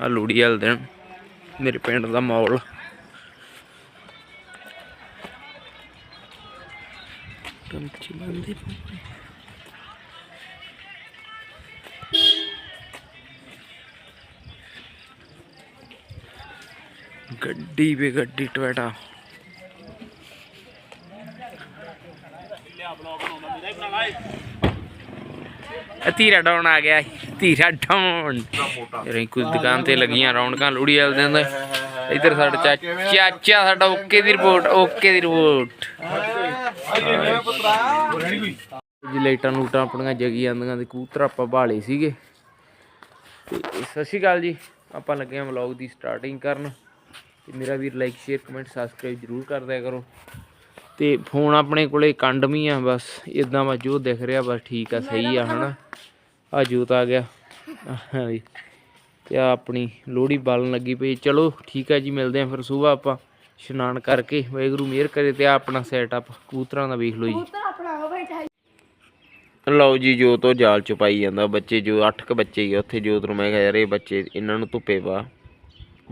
ਆ ਲੋੜੀ ਵਾਲੇ ਦਿਨ, ਮੇਰੇ ਪਿੰਡ ਦਾ ਮਾਹੌਲ। ਪੰਛੀ ਬੰਦੇ ਗੱਡੀ ਵੀ ਗੱਡੀ ਟੋਇਟਾ ਇਹ ਧੀਰਾ ਆ ਗਿਆ ਧੀਰਾ ਡਾਉਣ ਰਿੰਕੂ ਦੁਕਾਨ ਤੇ ਲੱਗੀਆਂ ਰੌਣਕਾਂ ਲੋੜੀ ਵਾਲੇ ਦਿਨ ਦਾ ਇੱਧਰ ਸਾਡਾ ਚਾਚਾ ਸਾਡਾ ਓਕੇ ਦੀ ਰਿਪੋਰਟ, ਓਕੇ ਦੀ ਰਿਪੋਰਟ। ਜੀ ਲਾਈਟਾਂ ਲੂਟਾਂ ਆਪਣੀਆਂ ਜਗੀ ਜਾਂਦੀਆਂ ਤੇ ਕਬੂਤਰ ਆਪਾਂ ਭਾਲੇ ਸੀਗੇ। ਤੇ ਸਤਿ ਸ਼੍ਰੀ ਅਕਾਲ ਜੀ। ਆਪਾਂ ਲੱਗੇ ਹਾਂ ਵਲੌਗ ਦੀ ਸਟਾਰਟਿੰਗ ਕਰਨ। ਤੇ ਮੇਰਾ ਵੀਰ ਲਾਈਕ ਸ਼ੇਅਰ ਕਮੈਂਟ ਸਬਸਕ੍ਰਾਈਬ ਜਰੂਰ ਕਰ ਦਿਆ ਕਰੋ। ਤੇ ਫੋਨ ਆਪਣੇ ਕੋਲੇ ਕੰਡਮੀ ਆ ਬਸ। ਇਦਾਂ ਵਾ ਜੋ ਦਿਖ ਰਿਹਾ ਬਸ ਠੀਕ ਆ, ਸਹੀ ਆ, ਹਨਾ? ਆ ਜੋਤ ਆ ਗਿਆ। ਹਾਂਜੀ ਤੇ ਆ ਆਪਣੀ ਲੋਹੜੀ ਬਾਲਣ ਲੱਗੀ ਪਈ। ਚਲੋ ਠੀਕ ਆ ਜੀ ਮਿਲਦੇ ਆ ਫਿਰ ਸਵੇਰ ਆਪਾਂ। ਇਸ਼ਨਾਨ ਕਰਕੇ ਵਾਹਿਗੁਰੂ ਮਿਹਰ ਕਰੇ ਤੇ ਆ ਆਪਣਾ ਸੈਟਅਪ ਕਬੂਤਰਾਂ ਦਾ ਵੇਖ ਲਓ ਜੀ। ਲਓ ਜੀ ਜੋ ਤੋਂ ਜਾਲ ਚ ਪਾਈ ਜਾਂਦਾ। ਬੱਚੇ ਜੋ 8 ਕ ਬੱਚੇ ਹੀ ਉੱਥੇ ਜੋਤ ਨੂੰ ਮੈਂ ਕਿਹਾ ਯਾਰ ਇਹ ਬੱਚੇ ਇਹਨਾਂ ਨੂੰ ਧੁੱਪੇ ਪਾ।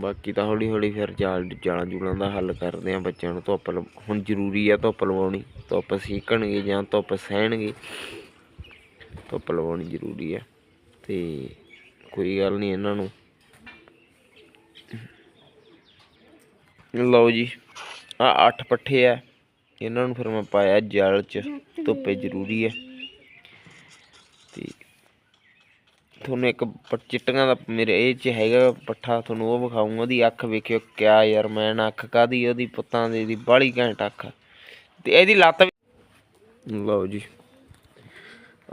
ਬਾਕੀ ਤਾਂ ਹੌਲੀ ਹੌਲੀ ਫਿਰ ਜਾਲ ਜਾਲਾਂ ਜੂਲਾਂ ਦਾ ਹੱਲ ਕਰਦੇ ਆ ਬੱਚਿਆਂ ਨੂੰ। ਧੁੱਪ ਹੁਣ ਜ਼ਰੂਰੀ ਆ ਧੁੱਪ ਲਵਾਉਣੀ। ਧੁੱਪ ਸੇਕਣਗੇ ਜਾਂ ਧੁੱਪ ਸਹਿਣਗੇ। ਧੁੱਪ ਲਵਾਉਣੀ ਜ਼ਰੂਰੀ ਹੈ ਤੇ ਕੋਈ ਗੱਲ ਨਹੀਂ ਇਹਨਾਂ ਨੂੰ। ਲਓ ਜੀ ਆ ਅੱਠ ਪੱਠੇ ਆ। ਇਹਨਾਂ ਨੂੰ ਫਿਰ ਮੈਂ ਪਾਇਆ ਜਲ 'ਚ, ਧੁੱਪੇ ਜ਼ਰੂਰੀ ਹੈ। ਤੇ ਤੁਹਾਨੂੰ ਇੱਕ ਪ- ਚਿੱਟੀਆਂ ਦਾ ਮੇਰੇ ਇਹ 'ਚ ਹੈਗਾ ਪੱਠਾ, ਤੁਹਾਨੂੰ ਉਹ ਵਿਖਾਊਂਗਾ, ਉਹਦੀ ਅੱਖ ਵੇਖਿਓ ਕਿਆ ਯਾਰ, ਮੈਂ ਨਾ ਅੱਖ ਕਾਦੀ ਉਹਦੀ ਪੁੱਤਾਂ ਦੀ ਦੀ ਬਾਲੀ ਘੈਂਟ ਅੱਖ। ਆ। ਤੇ ਇਹਦੀ ਲੱਤ ਵੀ- ਲਓ ਜੀ।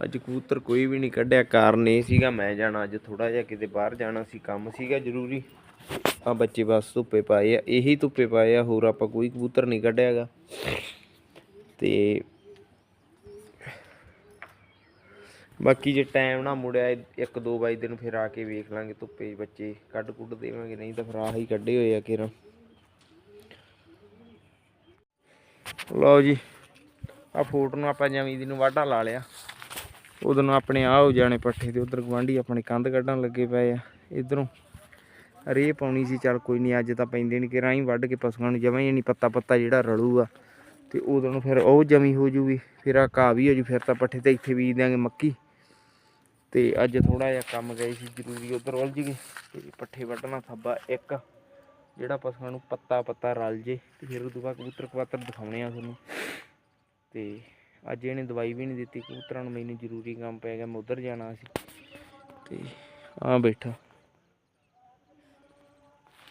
ਅੱਜ ਕਬੂਤਰ ਕੋਈ ਵੀ ਨਹੀਂ ਕੱਢਿਆ, ਕਾਰਨ ਇਹ ਸੀਗਾ ਮੈਂ ਜਾਣਾ ਅੱਜ ਥੋੜਾ ਜਿਹਾ ਕਿਤੇ ਬਾਹਰ ਜਾਣਾ ਸੀ, ਕੰਮ ਸੀਗਾ ਜ਼ਰੂਰੀ। ਆ ਬੱਚੇ ਬਸ ਧੁੱਪੇ ਪਾਏ ਆ, ਇਹੀ ਧੁੱਪੇ ਪਾਏ ਆ, ਹੋਰ ਆਪਾਂ ਕੋਈ ਕਬੂਤਰ ਨਹੀਂ ਕੱਢਿਆਗਾ ਤੇ ਬਾਕੀ ਜੇ ਟਾਈਮ ਨਾ ਮੁੜਿਆ, ਇੱਕ- ਦੋ ਬਾਈ ਦਿਨ ਫਿਰ ਆ ਕੇ ਵੇਖ ਲਾਂਗੇ ਧੁੱਪੇ ਬੱਚੇ, ਕੱਢ ਕੁੱਢ ਦੇਵਾਂਗੇ, ਨਹੀਂ ਤਾਂ ਫਿਰ ਆਹੀ ਕੱਢੇ ਹੋਏ ਆ ਕਿਰਾਂ। ਲਓ ਜੀ ਆ ਫੋਟ ਨੂੰ ਆਪਾਂ ਜਮੀ ਦੀ ਨੂੰ ਵਾਢਾ ਲਾ ਲਿਆ। ਉਦੋਂ ਆਪਣੇ ਆ ਹੋ ਜਾਣੇ ਪੱਠੇ ਤੇ ਉਧਰ ਗਵਾਂਢੀ ਆਪਣੇ ਕੰਧ ਕੱਢਣ ਲੱਗੇ ਪਏ ਆ। ਇਧਰੋਂ ਰੇ ਪਾਉਣੀ ਸੀ, ਚੱਲ ਕੋਈ ਨਹੀਂ ਅੱਜ ਤਾਂ ਪੈਂਦੇ ਨਹੀਂ ਕਿ ਰਾਹੀਂ ਵੱਢ ਕੇ ਪਸ਼ੂਆਂ ਨੂੰ ਜਮਾਂ ਹੀ ਨਹੀਂ ਪੱਤਾ ਪੱਤਾ ਜਿਹੜਾ ਰਲੂਗਾ ਤੇ ਉਦੋਂ ਨੂੰ ਫਿਰ ਉਹ ਜਮੀ ਹੋ ਜੂਗੀ, ਫਿਰ ਆ ਘਾਹ ਵੀ ਹੋ ਜੂ, ਫਿਰ ਤਾਂ ਪੱਠੇ ਤੇ ਇੱਥੇ ਬੀਜ ਦਿਆਂਗੇ ਮੱਕੀ। ਤੇ ਅੱਜ ਥੋੜਾ ਜਿਹਾ ਕੰਮ ਗਏ ਸੀ, ਜ਼ਰੂਰੀ ਉਧਰ ਉਲਝ ਗਏ। ਤੇ ਪੱਠੇ ਵੱਢਣਾ ਥੱਬਾ ਇੱਕ, ਜਿਹੜਾ ਪਸ਼ੂਆਂ ਨੂੰ ਪੱਤਾ ਪੱਤਾ ਰਲ ਜੇ, ਤੇ ਫਿਰ ਉਦੋਂ ਬਾਅਦ ਕਬੂਤਰ ਕਵਾਤਰ ਦਿਖਾਉਣੇ ਆ ਤੁਹਾਨੂੰ। ਤੇ ਅੱਜ ਇਹਨੇ ਦਵਾਈ ਵੀ ਨਹੀਂ ਦਿੱਤੀ ਕਬੂਤਰਾਂ ਨੂੰ ਮੈਨੂੰ ਜ਼ਰੂਰੀ ਕੰਮ ਪੈ ਗਿਆ ਮੈਂ ਉਧਰ ਜਾਣਾ ਸੀ। ਤੇ ਆ ਬੈਠਾ।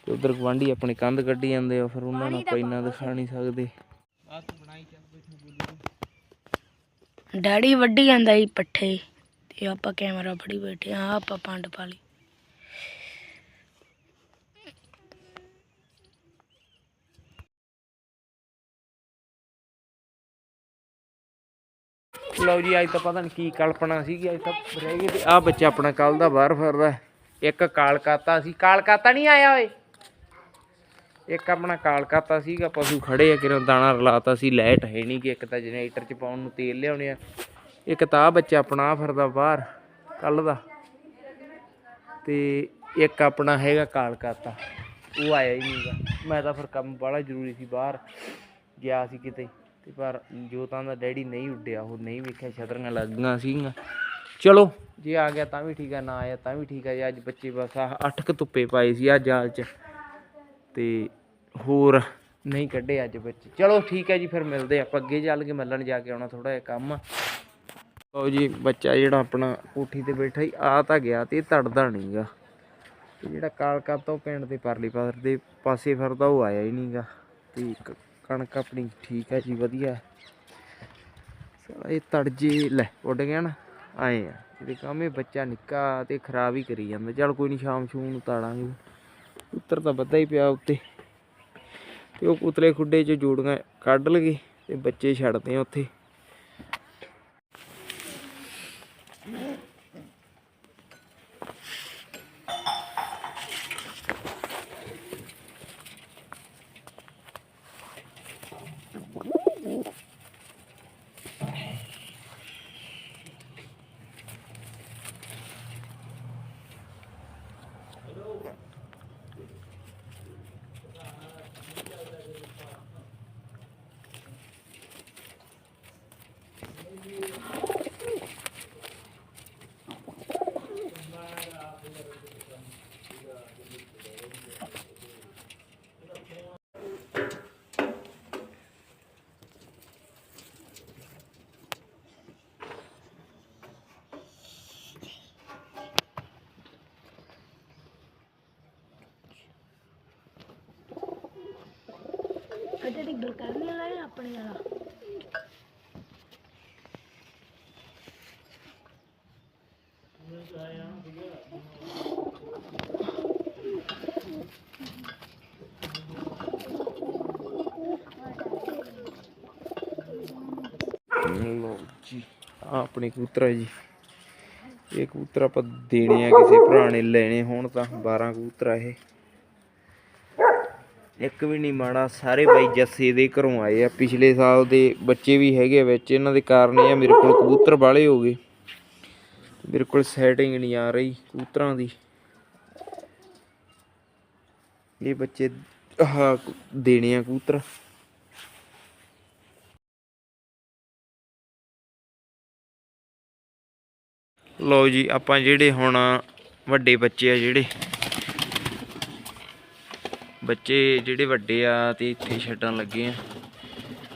ਤੇ ਉਧਰ ਗਵਾਂਢੀ ਆਪਣੀ ਕੰਧ ਕੱਢੀ ਜਾਂਦੇ ਆ ਫਿਰ ਉਹਨਾਂ ਨੂੰ ਆਪਾਂ ਇੰਨਾ ਦਿਖਾ ਨਹੀਂ ਸਕਦੇ। ਡੈਡੀ ਵੱਢੀ ਜਾਂਦਾ ਸੀ ਪੱਠੇ ਤੇ ਆਪਾਂ ਕੈਮਰਾ ਫੜੀ ਬੈਠੇ ਆ ਆਪਾਂ ਪੰਡ ਪਾ ਲਓ ਜੀ, ਅੱਜ ਤਾਂ ਪਤਾ ਨਹੀਂ ਕੀ ਕਲਪਨਾ ਸੀਗੀ, ਅੱਜ ਤਾਂ ਰਹਿ ਗਈ ਤੇ ਆ ਬੱਚਾ ਆਪਣਾ ਕੱਲ ਦਾ ਬਾਹਰ ਫਿਰਦਾ ਇੱਕ ਕਾਲਕਾਤਾ ਸੀ। ਕਾਲਕਾਤਾ ਨਹੀਂ ਆਇਆ ਓਏ। ਇੱਕ ਆਪਣਾ ਕਾਲਕਾਤਾ ਸੀਗਾ, ਪਸ਼ੂ ਖੜੇ ਆ ਕਿਰਨ ਦਾਣਾ ਰਲਾਤਾ ਸੀ, ਲਾਈਟ ਹੈ ਨਹੀਂ ਕਿ ਇੱਕ ਤਾਂ ਜਨਰੇਟਰ ਚ ਪਾਉਣ ਨੂੰ ਤੇਲ ਲਿਆਉਣੇ ਆ। ਇੱਕ ਤਾਂ ਆ ਬੱਚਾ ਆਪਣਾ ਆਹ ਫਿਰਦਾ ਬਾਹਰ, ਕੱਲ ਦਾ। ਤੇ ਇੱਕ ਆਪਣਾ ਹੈਗਾ ਕਾਲਕਾਤਾ। ਉਹ ਆਇਆ ਹੀ ਨਹੀਂਗਾ ਮੈਂ ਤਾਂ ਫਿਰ ਕੰਮ ਬੜਾ ਜ਼ਰੂਰੀ ਸੀ, ਬਾਹਰ ਗਿਆ ਸੀ ਕਿਤੇ। ਤੇ ਪਰ ਜੋਤਾਂ ਦਾ ਡੈਡੀ ਨਹੀਂ ਉੱਡਿਆ, ਉਹ ਨਹੀਂ ਵੇਖਿਆ, ਛਤਰੀਆਂ ਲੱਗੀਆਂ ਸੀਗੀਆਂ। ਚਲੋ, ਜੇ ਆ ਗਿਆ ਤਾਂ ਵੀ ਠੀਕ ਆ, ਨਾ ਆਇਆ ਤਾਂ ਵੀ ਠੀਕ ਆ। ਜੀ ਅੱਜ ਬੱਚੇ ਬਸ ਆਹ ਅੱਠ ਕੁ ਧੁੱਪੇ ਪਾਏ ਸੀ ਆ ਜਾਲ 'ਚ। ਤੇ ਹੋਰ ਨਹੀਂ ਕੱਢੇ ਅੱਜ ਬੱਚੇ। ਚਲੋ, ਠੀਕ ਹੈ ਜੀ, ਫਿਰ ਮਿਲਦੇ ਆਪਾਂ। ਅੱਗੇ ਚੱਲ ਕੇ ਮੱਲਣ ਜਾ ਕੇ ਆਉਣਾ ਥੋੜਾ ਜਿਹਾ ਕੰਮ। ਆ ਲਓ ਜੀ, ਬੱਚਾ ਜਿਹੜਾ ਆਪਣਾ ਕੋਠੀ ਤੇ ਬੈਠਾ ਹੀ ਆ ਤਾਂ ਗਿਆ ਤੇ ਇਹ ਤੜਦਾ ਨਹੀਂਗਾ ਤੇ ਜਿਹੜਾ ਕਾਲਕਾ ਤੋਂ ਪਿੰਡ ਦੇ ਪਰਲੀ ਪਾਰ ਦੇ ਪਾਸੇ ਫਿਰਦਾ, ਉਹ ਆਇਆ ਹੀ ਨਹੀਂਗਾ ਤੇ ਕ- ਕਣਕ ਆਪਣੀ ਠੀਕ ਹੈ ਜੀ, ਵਧੀਆ। ਇਹ ਤੜਜੇ, ਲੈ, ਉੱਡ ਗਿਆ ਨਾ, ਆਏ ਆ। ਇਹਦੇ ਕਾਮੇ ਬੱਚਾ ਨਿੱਕਾ ਤੇ ਖਰਾਬ ਹੀ ਕਰੀ ਜਾਂਦਾ। ਚਲ ਕੋਈ ਨਹੀਂ ਸ਼ਾਮ ਸ਼ੂਮ ਨੂੰ ਤਾੜਾਂਗੇ। ਉੱਤਰ ਤਾਂ ਵੱਧਾ ਹੀ ਪਿਆ ਉੱਤੇ। ਤੇ ਉਹ ਉਤਲੇ ਖੁੱਡੇ 'ਚ ਜੋੜੀਆਂ ਕੱਢ ਲਗੇ ਤੇ ਬੱਚੇ ਛੱਡਦੇ ਆ ਉੱਥੇ। ਅੱਛਾ ਡਿੱਗਲ ਕਰਨੇ ਵਾਲਾ ਹੈ ਆਪਣੇ ਵਾਲਾ। ਜੀ ਆ ਆਪਣੇ ਕਬੂਤਰ ਆ ਜੀ। ਇਹ ਕਬੂਤਰ ਆਪਾਂ ਦੇਣੇ ਆ ਕਿਸੇ ਭਰਾ ਨੇ ਲੈਣੇ, ਹੋਣ ਤਾਂ 12 ਕਬੂਤਰ ਆ ਇਹ। ਇੱਕ ਵੀ ਨਹੀਂ ਮਾੜਾ, ਸਾਰੇ ਬਾਈ ਜੱਸੇ ਦੇ ਘਰੋਂ ਆਏ ਆ। ਪਿਛਲੇ ਸਾਲ ਦੇ ਬੱਚੇ ਵੀ ਹੈਗੇ ਆ ਵਿੱਚ, ਇਹਨਾਂ ਦੇ ਕਾਰਨ ਇਹ ਆ, ਮੇਰੇ ਕੋਲ ਕਬੂਤਰ ਬਾਲੇ ਹੋ ਗਏ। ਮੇਰੇ ਕੋਲ ਸੈਟਿੰਗ ਨਹੀਂ ਆ ਰਹੀ ਕਬੂਤਰਾਂ ਦੀ। ਇਹ ਬੱਚੇ, ਆਹ, ਦੇਣੇ ਆ ਕਬੂਤਰ। ਲਓ ਜੀ, ਆਪਾਂ ਜਿਹੜੇ ਹੁਣ ਵੱਡੇ ਬੱਚੇ ਆ ਜਿਹੜੇ। ਬੱਚੇ ਜਿਹੜੇ ਵੱਡੇ ਆ ਤੇ ਇੱਥੇ ਛੱਡਣ ਲੱਗੇ ਆ।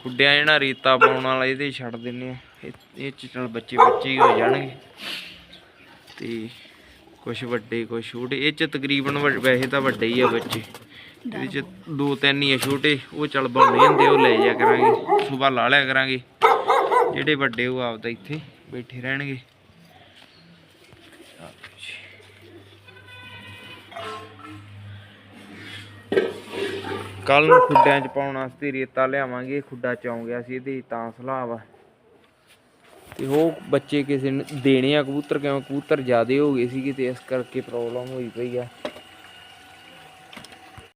ਖੁੱਡਿਆਂ ਜਿਹੜਾ ਰੀਤਾ ਪਾਉਣ ਵਾਲਾ ਇਹਦੇ ਛੱਡ ਦਿੰਨੇ ਆ। ਇਹ ਇਹ 'ਚ ਚਲ ਬੱਚੇ ਬੱਚੇ ਹੀ ਹੋ ਜਾਣਗੇ। ਤੇ ਕੁਝ ਵੱਡੇ ਕੁਝ ਛੋਟੇ। ਇਹ ਚ ਤਕਰੀਬਨ ਵੱਡ- ਵੈਸੇ ਤਾਂ ਵੱਡੇ ਹੀ ਆ ਬੱਚੇ। ਇਹਦੇ ਚ ਦੋ ਤਿੰਨ ਹੀ ਆ ਛੋਟੇ। ਉਹ ਚਲ ਬਣਨੇ ਹੁੰਦੇ ਉਹ ਲੈ ਜਾ ਕਰਾਂਗੇ। ਸਵੇਰ ਲਾ ਲਿਆ ਕਰਾਂਗੇ। ਜਿਹੜੇ ਵੱਡੇ ਉਹ ਆਪਦਾ ਇੱਥੇ ਬੈਠੇ ਰਹਿਣਗੇ। ਕੱਲ ਨੂੰ ਖੁੱਡਿਆਂ ਚ ਪਾਉਣ ਵਾਸਤੇ ਰੇਤਾ ਲਿਆਵਾਂਗੇ ਖੁੱਡਾ ਚੌਂ ਗਿਆ ਸੀ ਇਹਦੇ ਤਾਂ ਸਲਾਹ ਵਾ। ਤੇ ਉਹ ਬੱਚੇ ਕਿਸੇ ਨੂੰ ਦੇਣੇ ਆ ਕਬੂਤਰ, ਕਿਉਂ ਕਬੂਤਰ ਜ਼ਿਆਦੇ ਹੋ ਗਏ ਸੀਗੇ ਤੇ ਇਸ ਕਰਕੇ ਪ੍ਰੋਬਲਮ ਹੋਈ ਪਈ ਆ।